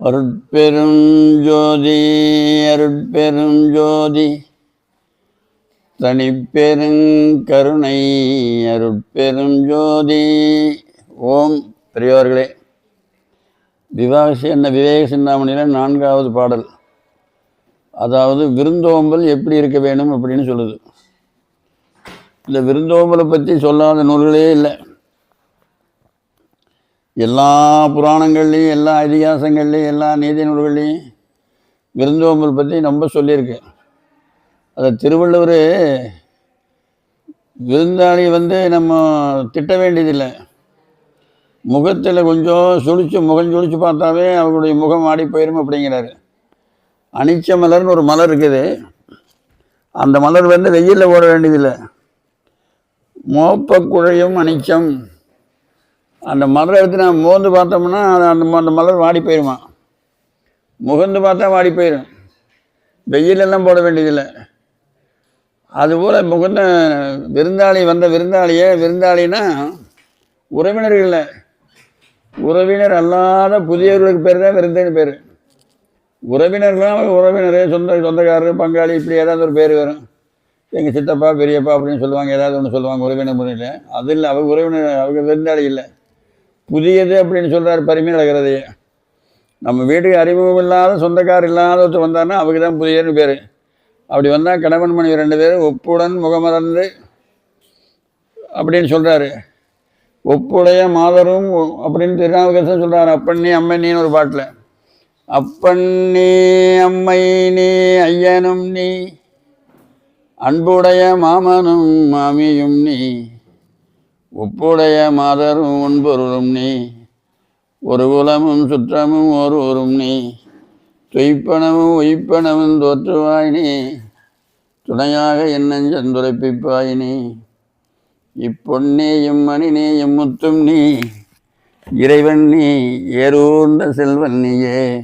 அருட்பெரும் ஜோதி அருட்பெரும் ஜோதி தனிப்பெருங்கருணை அருட்பெரும் ஜோதி ஓம் பெரியவர்களே விவாக என்ன விவேக சிந்தாமணியில் நான்காவது பாடல். அதாவது விருந்தோம்பல் எப்படி இருக்க வேணும் அப்படின்னு சொல்லுது. இந்த விருந்தோம்பலை பற்றி சொல்லாத நூல்களே இல்லை. எல்லா புராணங்கள்லேயும் எல்லா இதிகாசங்கள்லேயும் எல்லா நீதி நூல்கள்லேயும் விருந்தோம்பல் பற்றி ரொம்ப சொல்லியிருக்கு. அதை திருவள்ளுவர் விருந்தாளி வந்து நம்ம திட்ட வேண்டியதில்லை. முகத்தில் கொஞ்சம் சுழிச்சு முகம் சுழிச்சு பார்த்தாவே அவங்களுடைய முகம் ஆடி போயிடும் அப்படிங்கிறாரு. அனிச்ச மலர்னு ஒரு மலர் இருக்குது. அந்த மலர் வந்து வெயிலில் ஓட வேண்டியதில்லை. மோப்ப குழையும் அனிச்சம். அந்த மலரை எடுத்து நான் மோந்து பார்த்தோம்னா அது அந்த அந்த மலர் வாடி போயிடுமா முகந்து பார்த்தா வாடி போயிடும் வெயிலெல்லாம் போட வேண்டியதில்லை. அதுபோல் முகந்த விருந்தாளி வந்த விருந்தாளியே விருந்தாளினா உறவினர்கள் இல்லை உறவினர் அல்லாத புதியவர்களுக்கு பேர் தான் விருந்தின்னு பேர். உறவினர்களாம் உறவினர் சொந்த சொந்தக்காரர் பங்காளி இப்படி ஏதாவது ஒரு பேர் வரும். எங்கள் சித்தப்பா பெரியப்பா அப்படின்னு சொல்லுவாங்க ஏதாவது ஒன்று சொல்லுவாங்க உறவினர் முறையில். அது இல்லை அவங்க உறவினர் அவங்க விருந்தாளி இல்லை. புதியது அப்படின்னு சொல்கிறார் பரிமையில் நம்ம வீட்டுக்கு அறிமுகம் இல்லாத சொந்தக்கார் இல்லாத ஒருத்தர் வந்தாருன்னா அவங்க தான் புதியன்னு பேர். அப்படி வந்தால் கணவன் மனைவி ரெண்டு பேரும் ஒப்புடன் முகமறந்து அப்படின்னு சொல்கிறாரு ஒப்புடைய மாதரும் அப்படின்னு திருநாவுக்கரசன் சொல்கிறார் அப்பண்ணி அம்மன்னின்னு ஒரு பாட்டில் அப்பன் நீ அம்மை நீ ஐயனும் நீ அன்புடைய மாமனும் மாமியும் நீ ஒப்புடைய மாதரும் ஒன்பொருளும் நீ. ஒரு குலமும் சுற்றமும் ஒருவரும் நீ. தொய்ப்பனமும் ஒய்ப்பனமும் தோற்றுவாய் நீ. துணையாக என்னஞ்சந்துரைப்பிப்பாய் நீ. இப்பொன்னேயும் மணினேயும் முத்தும் நீ. இறைவன் நீ ஏறூர்ந்த செல்வன் நீயே.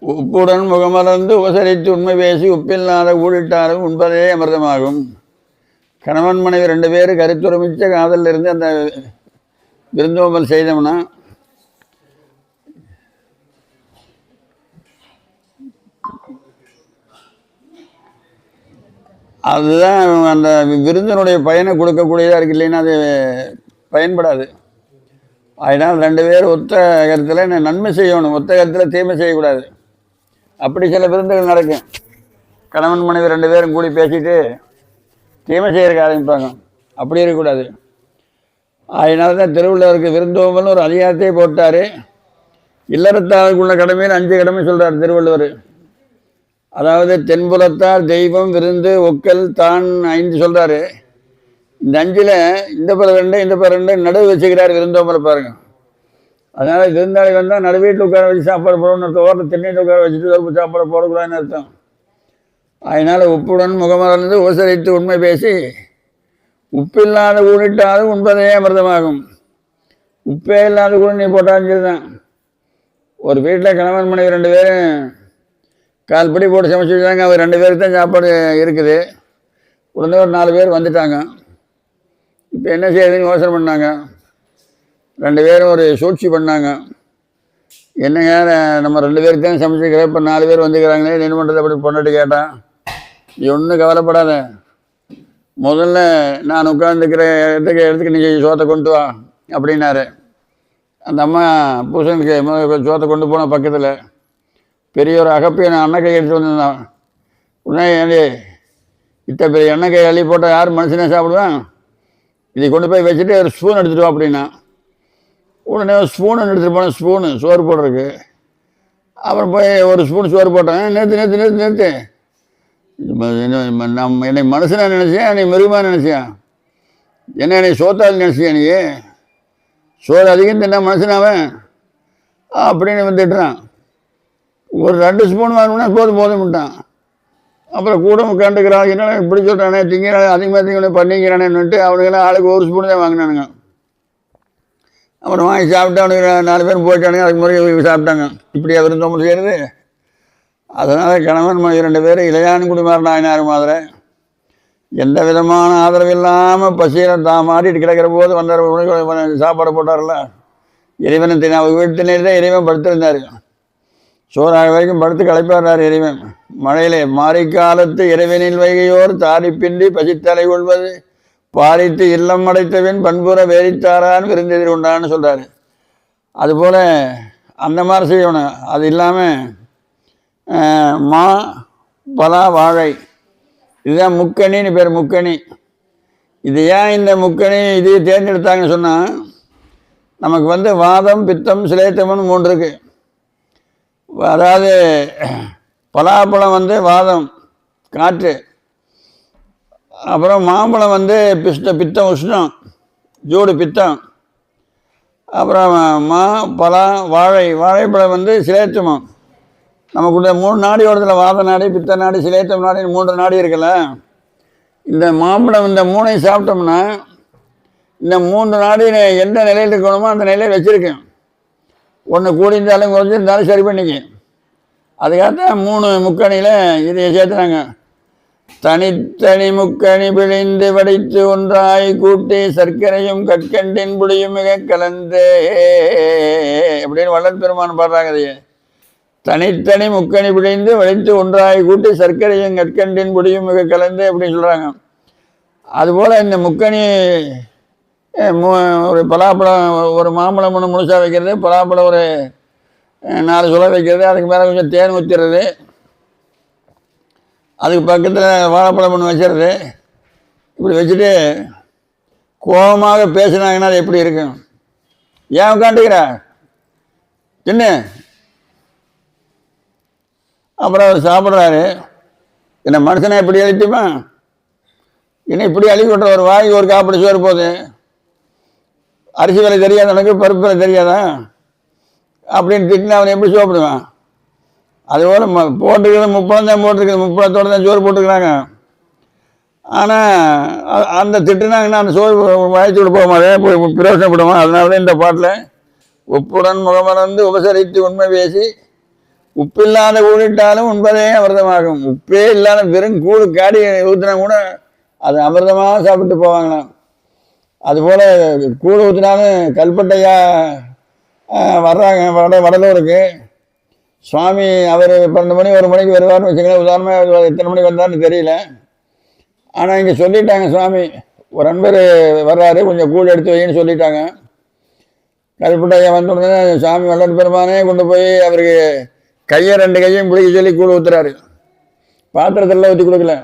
உப்புடன் முகமலர்ந்து உபசரித்து உண்மை பேசி உப்பில்லாத ஊழிட்டாரும் உண்பதே அமிர்தமாகும். கணவன் மனைவி ரெண்டு பேரும் கருத்துரமிச்ச காதலில் இருந்து அந்த விருந்தோம்பல் செய்தோம்னா அதுதான் அந்த விருந்தினுடைய பயனை கொடுக்கக்கூடியதாக இருக்கு. இல்லைன்னா அது பயன்படாது. அதனால் ரெண்டு பேரும் ஒத்த கருத்தில் நன்மை செய்யணும். ஒத்த கருத்தில் தீமை செய்யக்கூடாது. அப்படி சில விருந்துகள் நடக்கும். கணவன் மனைவி ரெண்டு பேரும் கூடி பேசிட்டு தீமை செய்யறதுக்கு ஆரம்பிப்பாங்க. அப்படி இருக்கக்கூடாது. அதனால தான் திருவள்ளுவருக்கு விருந்தோம்பல்னு ஒரு அதிகாரத்தையே போட்டார். இல்லறத்தாருக்குள்ள கடமையில் அஞ்சு கடமை சொல்கிறார் திருவள்ளுவர். அதாவது தென்புலத்தார் தெய்வம் விருந்து ஒக்கல் தான் ஐந்து சொல்கிறாரு இந்த அஞ்சில் இந்த பிற ரெண்டு இந்த பிற ரெண்டு நடுவு வச்சுக்கிறார் விருந்தோம்பலை பாருங்கள் அதனால் விருந்தாளி வந்தால் நடு வீட்டில் உட்கார வச்சு சாப்பாடு போடணும்னு அர்த்தம். ஓரத்தில் திண்ணையில் உட்கார வச்சுட்டு கருப்பு சாப்பாடு போடக்கூடாதுன்னு அர்த்தம். அதனால் உப்புடன் முகமலர்ந்து உபசரித்து உண்மை பேசி உப்பில்லாத ஊனிட்டாலும் உண்பதே அமிர்தமாகும். உப்பே இல்லாத கூட நீ போட்டாலும் சரிதான். ஒரு வீட்டில் கணவன் மனைவி ரெண்டு பேரும் கால்படி போட்டு சமைச்சு வச்சாங்க. அவர் ரெண்டு பேருக்கு தான் சாப்பாடு இருக்குது. உடனே ஒரு நாலு பேர் வந்துட்டாங்க. இப்போ என்ன செய்யுதுன்னு யோசனை பண்ணாங்க. ரெண்டு பேரும் ஒரு சூழ்ச்சி பண்ணாங்க. என்னங்க நம்ம ரெண்டு பேருக்கு தான் சமைச்சிருக்கிறேன் இப்போ நாலு பேர் வந்துக்கிறாங்களே என்ன பண்ணுறது அப்படி பொண்ணுட்டு கேட்டான் நீ ஒன்றும் கவலைப்படாத. முதல்ல நான் உட்காந்துக்கிற இடத்துக்கு இடத்துக்கு நீ சோத்தை கொண்டு வா அப்படின்னாரு. அந்த அம்மா பூசனுக்கு சோத்தை கொண்டு போன பக்கத்தில் பெரிய ஒரு அகப்பையை நான் அண்ணன் கை எடுத்து வந்திருந்தான். உடனே ஏண்டி இத்த பெரிய எண்ணெய் கை அள்ளி போட்டால் யார் மனுஷனே சாப்பிடுவேன்? இதை கொண்டு போய் வச்சுட்டு ஒரு ஸ்பூன் எடுத்துட்டு வா அப்படின்னா. உடனே ஸ்பூன் எடுத்துகிட்டு போனேன் ஸ்பூனு சோறு போடுறதுக்கு. அப்புறம் போய் ஒரு ஸ்பூன் சோறு போட்டேன். நிறுத்து நிறுத்து நிறுத்து நிறுத்து. நம் என்னை மனுஷனா நினச்சேன் என்னை மிருகமாக நினச்சேன் என்ன என்னை சோத்தால் நினச்சியா நீ? சோறு அதிகம் தின்னா மனுஷனாவன் அப்படின்னு வந்துட்டுறான் ஒரு ரெண்டு ஸ்பூன் வாங்கினா போதும் போதும்ட்டான் அப்புறம் கூட கண்டுக்கிறான் என்ன இப்படி சொல்கிறானே திங்கிறானே அதிகமாக திங்கணும் பண்ணிக்கிறானேன்னுட்டு அவனுக்கெல்லாம் ஆளுக்கு ஒரு ஸ்பூன் தான் வாங்கினானுங்க. அப்புறம் வாங்கி சாப்பிட்டு அவனுக்கு நாலு பேர் போயிட்டானுங்க அதுக்கு முறை சாப்பிட்டாங்க. இப்படியா விருந்தோம்பல் செய்கிறது அதனால் கணவன் மனைவி ரெண்டு பேரும் இளையான் குடிமார் ஆயினார் மாதிரி. எந்த விதமான ஆதரவு இல்லாமல் பசியில் தான் மாறிட்டு கிடக்கிற போது வந்தார். சாப்பாடு போட்டார்ல இறைவனை தின அவர் வீட்டிலே தான் இறைவன் படுத்திருந்தார். சோறாக வரைக்கும் படுத்து களைப்பாடுறார் இறைவன். மழையிலே மாரிக்காலத்து இறைவனில் வைகையோர் தாரிப்பின்றி பசித்தலை கொள்வது பாரித்து இல்லம் அடைத்தவன் பண்புற வேறித்தாரான் விருந்தெதிர் உண்டான்னு சொல்கிறாரு அதுபோல் அந்த மாதிரி செய்யணும். அது இல்லாமல் மா பலா வாழை. இதுதான் முக்கணின்னு பேர் முக்கணி. இது ஏன் இந்த முக்கணி இது தேர்ந்தெடுத்தாங்கன்னு சொன்னால் நமக்கு வந்து வாதம் பித்தம் சிலேத்தம்னு மூன்று இருக்கு. அதாவது பலாப்பழம் வந்து வாதம் காற்று. அப்புறம் மாம்பழம் வந்து பிஸ்த பித்தம் உஷ்ணம் ஜூடு பித்தம். அப்புறம் மா பலா வாழை வாழைப்பழம் வந்து சிலேச்சமம். நமக்குள்ள மூணு நாடி ஓடத்துல வாத நாடி பித்த நாடி சிலேத்தம் நாடின்னு மூன்று நாடி இருக்குல்ல? இந்த மாம்பழம் இந்த மூணையும் சாப்பிட்டோம்னா இந்த மூன்று நாடி எந்த நிலையில் இருக்கணுமோ அந்த நிலையில் வச்சுருக்கேன். ஒன்று கூடியிருந்தாலும் குறைஞ்சிருந்தாலும் சரி பண்ணிக்க அதுக்காக மூணு முக்கணியில் இதை சேர்த்துனாங்க தனித்தனி முக்கணி பிழிந்து வடித்து ஒன்றாய் கூட்டி சர்க்கரையும் கற்கண்டின் புளியும் மிக கலந்து. அப்படின்னு வள்ளப்பெருமான் பாடுறாங்க அதையே தனித்தனி முக்கணி பிழிந்து வடித்து ஒன்றாய் கூட்டி சர்க்கரையும் கற்கண்டின் புளியும் மிக கலந்து அப்படின்னு சொல்கிறாங்க அதுபோல் இந்த முக்கணி மு- ஒரு பலாப்பழம் ஒரு மாம்பழம் ஒன்று முழுசாக வைக்கிறது பலாப்பழம் ஒரு நாலு சுளை வைக்கிறது அதுக்கு மேலே கொஞ்சம் தேன் ஊற்றுறது அதுக்கு பக்கத்தில் வாழைப்பழம் ஒன்று வச்சிடுறது இப்படி வச்சுட்டு கோபமாக பேசினாங்கன்னா அது எப்படி இருக்கும்? ஏன் உட்காந்துக்கிற? என்ன அப்புறம் அவர் சாப்பிட்றாரு. என்ன மனுஷனை இப்படி அழிச்சுப்பான் என்ன இப்படி அழிக்க விட்ற ஒரு வாய்க்கு ஒரு காப்படி சோறு போகுது. அரிசி விலை தெரியாத எனக்கு பருப்பு விலை தெரியாதா? அப்படின்னு திட்டினா அவனை எப்படி சாப்பிடுவான்? அதுபோல் ம போட்டுக்கிறது முப்பழம் தான் போட்டிருக்குது முப்பழத்தோடு தான் சோறு போட்டுக்கிறாங்க. ஆனால் அந்த திட்டுனாங்கன்னா அந்த சோறு வாய்ச்சி விட போக மாட்டேன் அதனால தான் இந்த பாட்டில் உப்புடன் முகமறந்து உபசரித்து உண்மை பேசி உப்பில்லாத கூடிட்டாலும் உண்பதே அமிர்தமாகும். உப்பே இல்லாத வெறும் கூடு காடி ஊற்றினா கூட அது அமிர்தமாக சாப்பிட்டு போவாங்களாம். அதுபோல் கூடு ஊற்றினாலும் கல்பட்டையா வர்றாங்க வட வடலூருக்கு. சுவாமி அவர் பன்னெண்டு மணி ஒரு மணிக்கு வருவார்னு வச்சுக்கலாம் உதாரணமாக எத்தனை மணிக்கு வந்தார்னு தெரியல. ஆனால் இங்கே சொல்லிட்டாங்க சுவாமி. ஒரு நண்பர் வர்றாரு கொஞ்சம் கூழ் எடுத்து வைன்னு சொல்லிட்டாங்க. கல்புட்டையை வந்த உடனே சாமி வல்லன் பெருமானே கொண்டு போய் அவருக்கு கையை ரெண்டு கையும் பிடிக்க சொல்லி கூழ் ஊற்றுறாரு பாத்திரத்தில் ஊற்றி கொடுக்கல.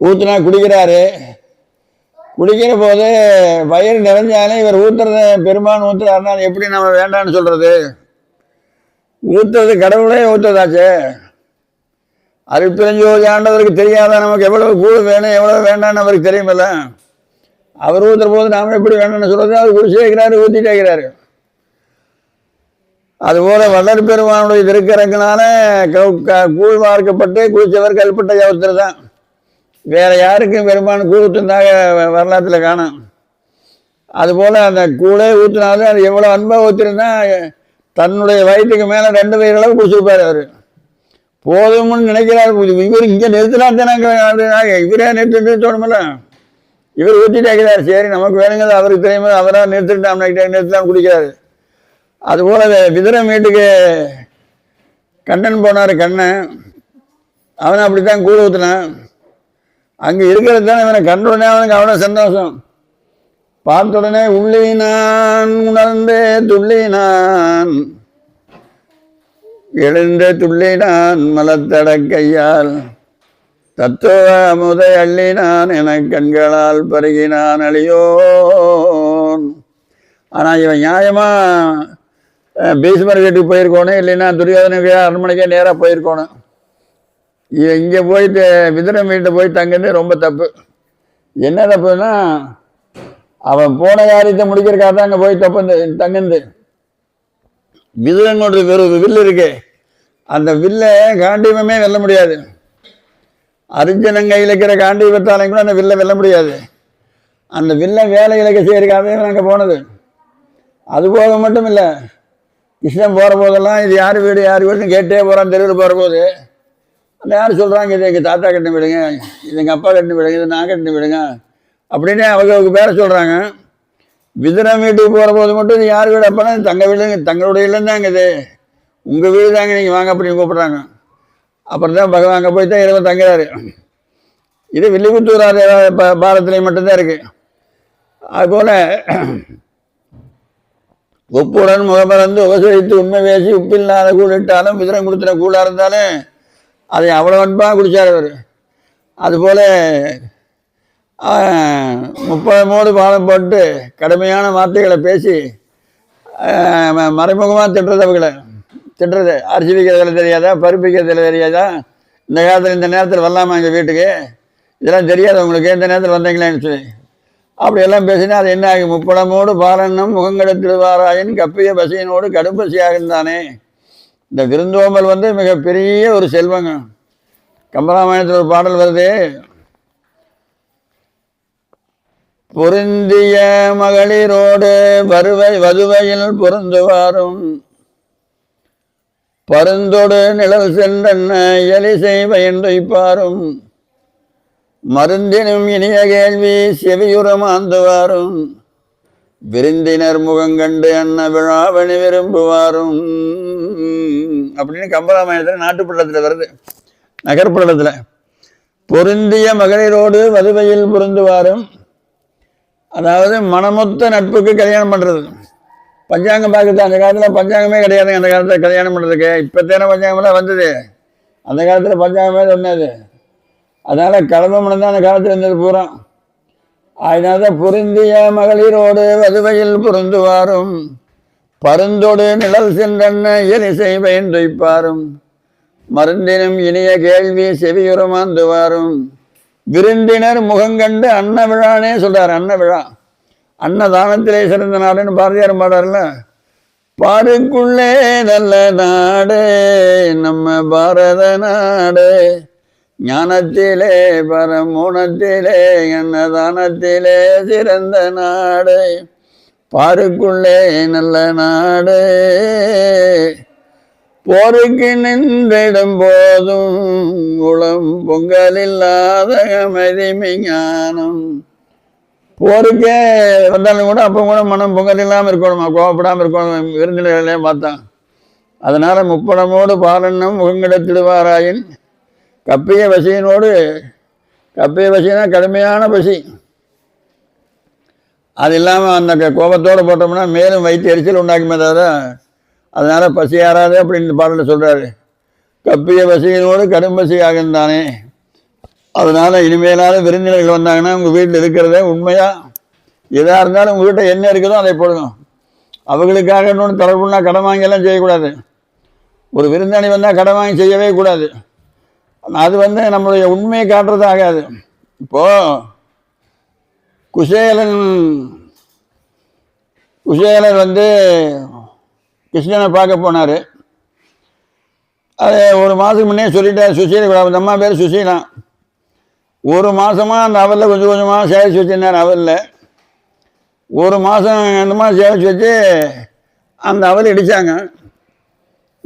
ஊற்றுனா குடிக்கிறாரு. குடிக்கிற போது வயிறு நிறைஞ்சாலே இவர் ஊற்றுறத பெருமான் ஊத்துறாருன்னா எப்படி நம்ம வேண்டாம்னு சொல்கிறது ஊத்துறது கடவுளே ஊத்துறதாச்சு அறுபத்தஞ்சோதி ஆண்டவருக்கு தெரியாத? நமக்கு எவ்வளவு கூழ் வேணும் எவ்வளவு வேண்டாம்னு அவருக்கு தெரியுமில்ல? அவர் ஊத்துற போது நாம எப்படி வேணும்னு சொல்றது? அவர் குடிச்சு வைக்கிறாரு ஊத்திட்டு வைக்கிறாரு. அதுபோல வள்ளல் பெருமானுடைய திருக்கரங்களால க- கூழ் மார்க்கப்பட்டு குளிச்சவர் கல்பட்ட ஒருத்தர் தான். வேற யாருக்கும் பெருமான் கூழ் ஊத்துந்தாக வரலாற்றில் காணும். அதுபோல் அந்த கூழே ஊற்றினாலும் அது எவ்வளோ அன்பாக ஊற்றிருந்தா தன்னுடைய வயிற்றுக்கு மேலே ரெண்டு வயிறு அளவு குடிச்சிருப்பார் அவர். போதும்னு நினைக்கிறார் இவர் இங்கே நிறுத்தினா தானே இவரே நிறுத்தி நிறுத்தணுமில்ல இவர் ஊற்றிட்டே வைக்கிறார் சரி நமக்கு வேணுங்கிறது அவருக்கு தெரியுமா அவராக நிறுத்திட்டான் நிறுத்தலாம் குடிக்கிறாரு. அதுபோல் விதிரம் வீட்டுக்கு கண்ணன் போனார் கண்ணன் அவனை அப்படித்தான் கூழ் ஊற்றினான் அங்கே இருக்கிறது தானே இவனை கண்டுடனே அவனுக்கு அவனை சந்தோஷம். பார்த்த உடனே உள்ளே நான் உணர்ந்தே துள்ளி நான் எழுந்த துள்ளி நான் மலத்தட கையால். தத்துவ முதை அள்ளி நான் என கண்களால் பருகினான் அழியோன். ஆனால் இவன் நியாயமாக பீஷ்மர் வீட்டுக்கு போயிருக்கணும் இல்லைன்னா துரியோதனை அரண்மனைக்கே நேராக போயிருக்கணும் இவன் இங்கே போயிட்டு விதிரம் வீட்டை போய் தங்குறது ரொம்ப தப்பு. என்ன தப்புன்னா அவன் போன காரியத்தை முடிக்கிறக்காக தான் அங்கே போய் தப்பு தங்குந்து விதுரங்கோட வெறும் வில்லு இருக்கு. அந்த வில்லை காண்டீபமே வெல்ல முடியாது. அர்ஜுனன் கையில் இருக்கிற காண்டீபத்தாலையும் கூட அந்த வில்லை வெல்ல முடியாது. அந்த வில்லை வேலை இலக்க செய்யறதுக்காகவே அங்கே போனது. அது போக மட்டும் இல்லை. கிருஷ்ணன் போகிற போதெல்லாம் இது யார் வீடு யார் வீடுன்னு கேட்டே போகிறான் தெருவில் போகிற போது. அந்த யார் சொல்கிறாங்க இது எங்கள் தாத்தா கட்டின விடுங்க இது எங்கள் அப்பா கட்டின விடுங்க இது நான் கட்டின விடுங்க. அப்படின்னு அவங்க அவங்க பேரை சொல்கிறாங்க விதிரம் வீட்டுக்கு போகிற போது மட்டும் யார் வீடு? அப்பனா தங்க வீடு தங்களுடைய இல்லம் தாங்க இது. உங்கள் வீடு தாங்க நீங்கள் வாங்க அப்படின்னு கூப்பிட்றாங்க. அப்புறம் தான் பகவான் அங்கே போய் தான் இரவு தங்குறாரு. இது வில்லிபுத்தூர் ஆறு ப பாரதிலே மட்டும்தான் இருக்குது அதுபோல் உப்புடன் முகமறந்து உபசரித்து உண்மை பேசி உப்பில்லாத கூடிட்டாலும் விதிரம் கொடுத்துற கூடாக இருந்தாலும் அதை அவ்வளோ அன்பாக குடித்தார் அவர். அதுபோல் முப்பதமோடு மூடு போட்டு கடுமையான வார்த்தைகளை பேசி மறைமுகமாக திட்டுறது அவங்களை. திட்டுறது. அரிசி வைக்கிறதுல தெரியாதா? பருப்பு வைக்கிறதுல தெரியாதா? இந்த காலத்தில் இந்த நேரத்தில் வரலாமா எங்கள் வீட்டுக்கு? இதெல்லாம் தெரியாது உங்களுக்கு. இந்த நேரத்தில் வந்தீங்களேன்னு சொல்லி. அப்படியெல்லாம் பேசினா அது என்ன ஆகும் முப்படமோடு பாலன்னம் முகங்கடத்திடுவாராயின் கப்பிய பசியினோடு கடும் இருந்தானே இந்த விருந்தோம்பல் வந்து மிகப்பெரிய ஒரு செல்வங்க. கம்பராமாயணத்தில் ஒரு பாடல் வருது. பொருந்திய மகளிரோடு வருவை வதுவையில் பொருந்துவாரும். பருந்தொடு நிழல் சென்றன எலிசை துய்ப்பாரும் மருந்தினும் இனிய கேள்வி செவியுறம் ஆந்துவாரும் விருந்தினர் முகங்கண்டு அன்ன விழாவணி விரும்புவாரும். அப்படின்னு கம்பராமாயணத்தில் நாட்டுப்பள்ளத்தில் வருது. நகர்ப்புறத்தில் பொருந்திய மகளிரோடு வதுவையில் பொருந்துவாரும். அதாவது மனமொத்த நட்புக்கு கல்யாணம் பண்ணுறது பஞ்சாங்கம் பார்க்குறது அந்த காலத்தில் பஞ்சாங்கமே கிடையாதுங்க அந்த காலத்தில் கல்யாணம் பண்ணுறதுக்கு இப்போ தானே பஞ்சாங்கமெல்லாம் வந்தது. அந்த காலத்தில் பஞ்சாங்கமே சொன்னது அதனால் கலப்பமனம் தான் அந்த காலத்தில் இருந்தது பூரா. அதனால தான் பொருந்திய மகளிரோடு வதுவையில் பொருந்துவாரும். பருந்தோடு நிழல் சென்றன்ன எரிசை பயன்றைப்பாரும் மருந்தினும் இனிய கேள்வி செவியுறமாந்துவாரும் விருந்தினர் முகங்கண்டு அன்ன விழானே சொல்றார் அன்ன விழா அன்னதானத்திலே சிறந்த நாடுன்னு பாரதியார் பாடாருல பாருக்குள்ளே நல்ல நாடு நம்ம பாரத நாடு. ஞானத்திலே பரமோனத்திலே அன்னதானத்திலே சிறந்த நாடு. பாருக்குள்ளே நல்ல நாடு. போருக்கு நின்றிடும் போதும் உளம் பொங்கல் இல்லாத அமைதிமை ஞானம். போருக்கே வந்தாலும் கூட அப்போ கூட மனம் பொங்கல் இல்லாமல் இருக்கணுமா? கோவப்படாமல் இருக்கணும். விருந்தினர்களே பார்த்தான் அதனால் முப்படமோடு பாலன்னம் முகங்கிடத்திடுவாராயின் கப்பிய பசியினோடு கப்பிய பசினா கடுமையான பசி. அது இல்லாமல் அந்த கோபத்தோடு போட்டோம்னா மேலும் வயிற்று எரிச்சல் உண்டாக்குமே தவிர அதனால் பசி யாராது அப்படின்னு பாடலில் சொல்கிறாரு கப்பிய பசியினோடு கடும் பசி தானே. அதனால் இனிமேலாவது விருந்தினர்கள் வந்தாங்கன்னா உங்கள் வீட்டில் இருக்கிறதே உண்மையாக எதாக இருந்தாலும் உங்கள் என்ன இருக்குதோ அதை போடணும். அவங்களுக்காக இன்னொன்று தொடர்புனா கடன் வாங்கியெல்லாம் செய்யக்கூடாது. ஒரு விருந்தாளி வந்தால் கடன் வாங்கி செய்யவே கூடாது. அது வந்து நம்மளுடைய உண்மையை காட்டுறது ஆகாது. இப்போது குசேலன் குசேலன் வந்து கிருஷ்ணனை பார்க்க போனார். அது ஒரு மாதத்துக்கு முன்னே சொல்லிட்டார் சுசீல அந்த அம்மா பேர் சுசீலா. ஒரு மாதமாக அந்த அவலில் கொஞ்சம் கொஞ்சமாக சேவிச்சு வச்சிருந்தார் அவரில். ஒரு மாதம் அந்த மாதிரி சேவிச்சு வச்சு அந்த அவல் இடித்தாங்க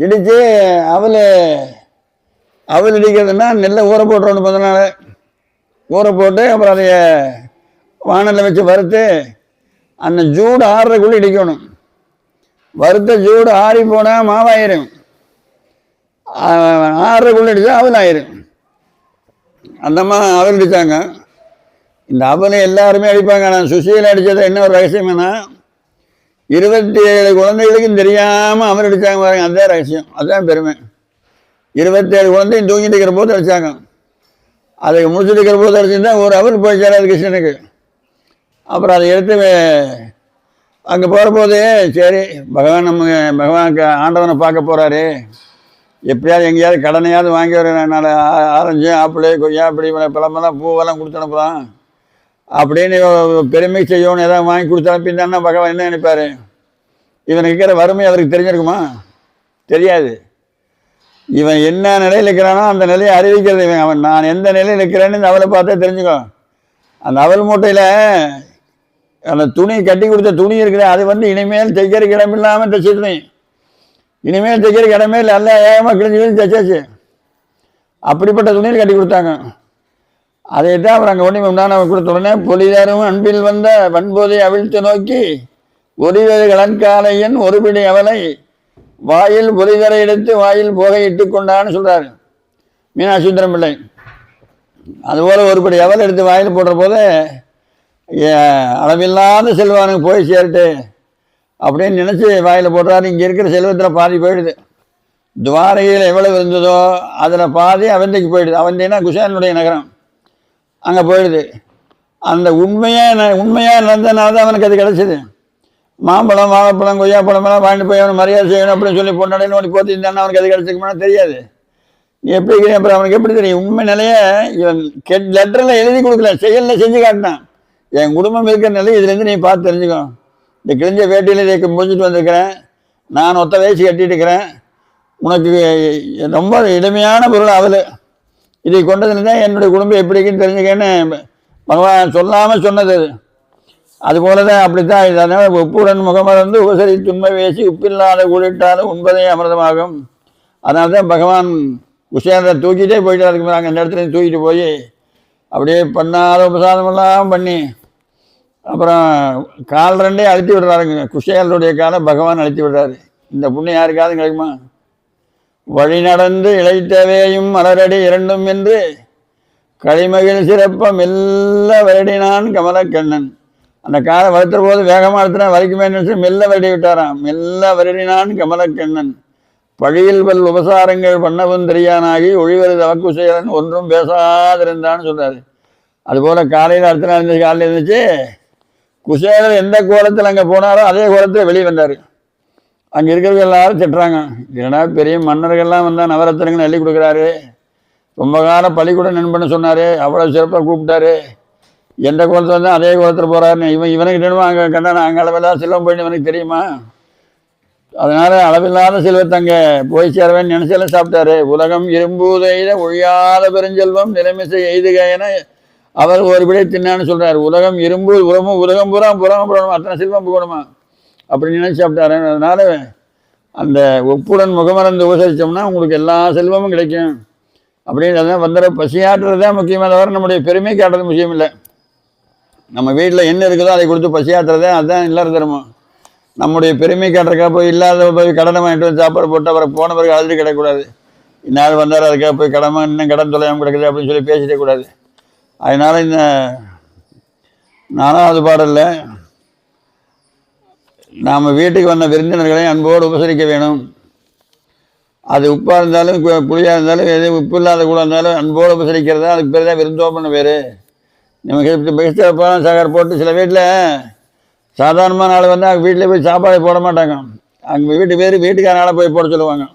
இடித்து அவல் அவல் இடிக்கிறதுனா நெல்லை ஊற போட்டுறணும் பதினால நாள். ஊற போட்டு அப்புறம் அதைய வானலில் வச்சு வறுத்து அந்த ஜூடு ஆறுறதுக்குள்ளே இடிக்கணும். வறுத்த ஜூடு ஆறி போனால் மாவாயிரும். ஆறுறதுக்குள்ளே அடித்தா அவல் ஆயிரும் அந்த மாதிரி அவன் அடித்தாங்க இந்த அவனை எல்லாருமே அடிப்பாங்க. நான் சுசீலை அடித்தது என்ன ஒரு ரகசியம்னா இருபத்தி ஏழு குழந்தைகளுக்கும் தெரியாமல் அவல் அடித்தாங்க பாருங்க அதே ரகசியம். அதுதான் பெருமை. இருபத்தேழு குழந்தையும் தூங்கிட்டு இருக்கிற போது அடித்தாங்க அதை முடிச்சுட்டு இருக்கிற போது அடிச்சுருந்தா ஒரு அவர் போய் சேராது கிருஷ்ணனுக்கு. அப்புறம் அதை எடுத்து அங்கே போகிற போது சரி பகவான் நம்ம பகவானுக்கு ஆண்டவனை பார்க்க போகிறாரு எப்படியாவது எங்கேயாவது கடனையாவது வாங்கி வர நாலு ஆரஞ்சு ஆப்பிள் கொய்யா இப்படி பழமெல்லாம் பூவெல்லாம் கொடுத்து அப்படின்னு பெருமை செய்யணும் எதாவது வாங்கி கொடுத்து அனுப்பியிருந்தான்னா பகவான் என்ன நினைப்பார்? இவனுக்கு இருக்கிற வறுமை அவருக்கு தெரிஞ்சிருக்குமா? தெரியாது. இவன் என்ன நிலையில் இருக்கிறானோ அந்த நிலையை அறிவிக்கிறது இவன். அவன் நான் எந்த நிலையில் இருக்கிறேன்னு இந்த அவளை பார்த்தே தெரிஞ்சுக்கோ அந்த அவல் மூட்டையில் அந்த துணி கட்டி கொடுத்த துணி இருக்குது அது வந்து இனிமேல் தைக்கிறதுக்கு இடம் இல்லாமல் இனிமேல் தைக்கிறதுக்கு இடமே இல்லை எல்லாம் ஏகமாக கிழிஞ்சு கிழிஞ்சு தைச்சாச்சு. அப்படிப்பட்ட துணியில் கட்டி கொடுத்தாங்க. அதை தான் அவர் அங்கே ஒன்றும் உண்டான கொடுத்த உடனே பொலிதரும் அன்பில் வந்த வன்போதை அவிழ்த்து நோக்கி ஒருவேறு கலன்காலையன் ஒருபிடி அவளை வாயில் பொலிதரை எடுத்து வாயில் புகையிட்டு இட்டு கொண்டான்னு சொல்கிறாரு மீனாசுந்தரம் பிள்ளை அதுபோல் ஒருபடி அவள் எடுத்து வாயில் போடுற போது அளவில்லாத செல்வானுக்கு போய் சேரட்டு. அப்படின்னு நினச்சி வாயில் போடுறாரு. இங்கே இருக்கிற செல்வத்தில் பாதி போயிடுது. துவாரகையில் எவ்வளவு இருந்ததோ அதில் பாதி அவந்தைக்கு போயிடுது. அவந்தைனா குஷானுடைய நகரம். அங்கே போயிடுது. அந்த உண்மையாக உண்மையாக நடந்ததுனால தான் அவனுக்கு அது கிடச்சிது. மாம்பழம் வாழைப்பழம் கொய்யாப்பழம் எல்லாம் வாங்கிட்டு போய் அவனை மரியாதை செய்யணும் அப்படின்னு சொல்லி பொண்ணடையில் ஒன்று போத்திருந்தானே அவனுக்கு அது கிடச்சிருக்குமானா தெரியாது. நீ எப்படி இருக்கிறீங்க அப்புறம் அவனுக்கு எப்படி தெரியும்? உண்மை நிலைய இவன் கெட் லெட்டரில் எழுதி கொடுக்கல. செயலில் செஞ்சு காட்டினான். என் குடும்பம் இருக்கிற நிலை இதுலேருந்து நீ பார்த்து தெரிஞ்சுக்கோ. இந்த கிழிஞ்ச வேட்டியில் இதை முடிஞ்சிட்டு வந்திருக்கிறேன். நான் ஒத்த வயசு கட்டிட்டு இருக்கிறேன். உனக்கு ரொம்ப இனிமையான பொருள் அவள் இதை கொண்டதுல தான் என்னுடைய குடும்பம் எப்படி இருக்குன்னு தெரிஞ்சுக்கன்னு பகவான் சொல்லாமல் சொன்னது. அது அதுபோல தான் அப்படித்தான் இதனால் அதனால் உப்புடன் முகமறந்து உபசரி துண்மை வேசி உப்பில்லாத கூடிட்டாலும் உண்பதே அமிர்தமாகும். அதனால தான் பகவான் குஷேந்திர தூக்கிட்டே போயிட்டு அதுக்கு அந்த இந்த இடத்துல தூக்கிட்டு போய் அப்படியே பண்ணாத உபசாரமெல்லாம் பண்ணி அப்புறம் கால் ரெண்டே அழுத்தி விடுறாருங்க. குஷேலருடைய காலை பகவான் அழுத்தி விடுறாரு. இந்த புண்ணியம் யாருக்காவது கிடைக்குமா? வழி நடந்து இழைத்தவேயும் மலரடி இரண்டும் என்று களிமகிழ் சிறப்பம் மெல்ல வருடினான் கமலக்கண்ணன். அந்த காலை வளர்த்துற போது வேகமாக எடுத்துனா வலிக்குமே நினைச்சு மெல்ல வருடி விட்டாராம். மெல்ல வருடினான் கமலக்கண்ணன். பழியில் பல் உபசாரங்கள் பண்ணவும் தெரியானாகி ஒழிவரு தவக்குசேலன் ஒன்றும் பேசாதிருந்தான்னு சொல்கிறாரு அதுபோல் காலையில் அடுத்த நாள் இருந்துச்சு காலையில் இருந்துச்சு குசேலர் எந்த கோலத்தில் அங்கே போனாரோ அதே கோலத்தில் வெளியே வந்தார். அங்கே இருக்கிறவங்க எல்லாரும் திட்டுறாங்க. என்னடா பெரிய மன்னர்கள்லாம் வந்தால் நவரத்தினங்கன்னு அள்ளி கொடுக்குறாரு. ரொம்ப காலம் பள்ளிக்கூட நண்பன்னு சொன்னார். அவ்வளோ சிறப்பாக கூப்பிட்டாரு. எந்த கோலத்தில் வந்தால் அதே கோலத்தில் போகிறாருன்னு இவன் இவனுக்கு தினமும் அங்கே கண்டான அங்கே அளவில்லாத செல்வம் போயிட்டு இவனுக்கு தெரியுமா? அதனால் அளவில்லாத செல்வத்தை அங்கே போய் சேரவேன்னு நினச்செல்லாம் சாப்பிட்டாரு. உலகம் இரும்பூதையில ஒழியாத பெருஞ்செல்வம் நிலைமிசை எய்துக என அவர் ஒரு விடை தின்னான்னு சொல்றாரு. உலகம் இரும்பு உரமும் உலகம் பூரா புறமும் புறணும் அத்தனை செல்வம் போகணுமா அப்படின்னு நினைச்சு சாப்பிட்டாரு. அதனால் அந்த ஒப்புடன் முகமறந்து உபசரித்தோம்னா உங்களுக்கு எல்லா செல்வமும் கிடைக்கும். அப்படின்றத வந்துட பசியாற்றுறது தான் முக்கியமாக தவிர நம்முடைய பெருமை காட்டுறது முக்கியம் இல்லை. நம்ம வீட்டில் என்ன இருக்குதோ அதை கொடுத்து பசியாற்றுறதே அதுதான் இல்லாத தர்மம். நம்முடைய பெருமை காட்டுறக்கா போய் இல்லாத போய் கடனை வாங்கிட்டு வந்து சாப்பாடு போட்டு அவரை போன பிறகு அழுது கிடக்கூடாது இந்நாள் வந்தார் அதுக்காக போய் கடமை இன்னும் கடன் தொலையாமல் கிடக்குது அப்படின்னு சொல்லி பேசிட்டே கூடாது. அதனால் இந்த நாலாவது பாடலில் நாம் வீட்டுக்கு வந்த விருந்தினர்களை அன்போடு உபசரிக்க வேணும். அது உப்பாக இருந்தாலும் கு- புளியாக இருந்தாலும் எது உப்பு இல்லாத கூட இருந்தாலும் அன்போடு உபசரிக்கிறது? தான் அதுக்கு பேர் தான் விருந்தோம்பன பேர். நமக்கு பெஸ்ட்டாக சாகர் போட்டு சில வீட்டில் சாதாரணமான நாள் வந்து அவங்க வீட்டில் போய் சாப்பாடு போட மாட்டாங்க. அவங்க வீட்டு பேர் வீட்டுக்காரனால போய் போட சொல்லுவாங்க.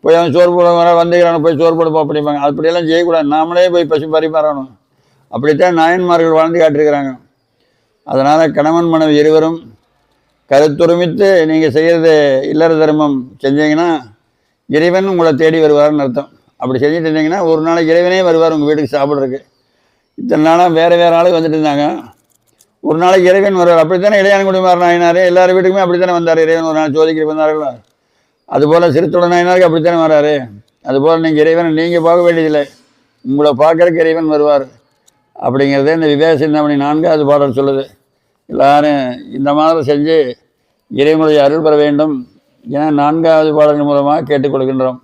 போய் அவன் சோறு போட வந்துக்கிறான போய் சோறு போட போக அப்படிம்பாங்க அப்படியெல்லாம் செய்யக்கூடாது. நாமளே போய் பசு பரிமாறணும். அப்படித்தான் நாயன்மார்கள் வாழ்ந்து காட்டியிருக்கிறாங்க. அதனால் கணவன் மனைவி இருவரும் கருத்துரிமித்து நீங்கள் செய்கிறது இல்லற தர்மம் செஞ்சீங்கன்னா இறைவன் உங்களை தேடி வருவார்னு அர்த்தம். அப்படி செஞ்சுட்டு இருந்தீங்கன்னா ஒரு நாளைக்கு இறைவனே வருவார் உங்கள் வீட்டுக்கு சாப்பிட்றதுக்கு. இத்தனை நாளாக வேறு வேறு ஆளுக்கு வந்துட்டு இருந்தாங்க. ஒரு நாளைக்கு இறைவன் வருவார். அப்படித்தானே இளையான்குடி மாற நாயனார்? எல்லார் வீட்டுக்குமே அப்படித்தானே வந்தார். இறைவன் ஒரு நாள் ஜோதிக்கு வந்தார்களா? அதுபோல் சிறுத்துடன் நாயினாருக்கு அப்படித்தானே வராரு? அதுபோல் நீங்கள் இறைவனை நீங்கள் பார்க்க வேண்டியதில்லை. உங்களை பார்க்கறதுக்கு இறைவன் வருவார். அப்படிங்கிறதே இந்த விவேக சிந்தாமணி நான்காவது பாடல் சொல்லுது. எல்லாரும் இந்த மாதிரி செஞ்சு இறைமுறை அருள் பெற வேண்டும் என நான்காவது பாடல் மூலமாக கேட்டுக்கொள்கின்றோம்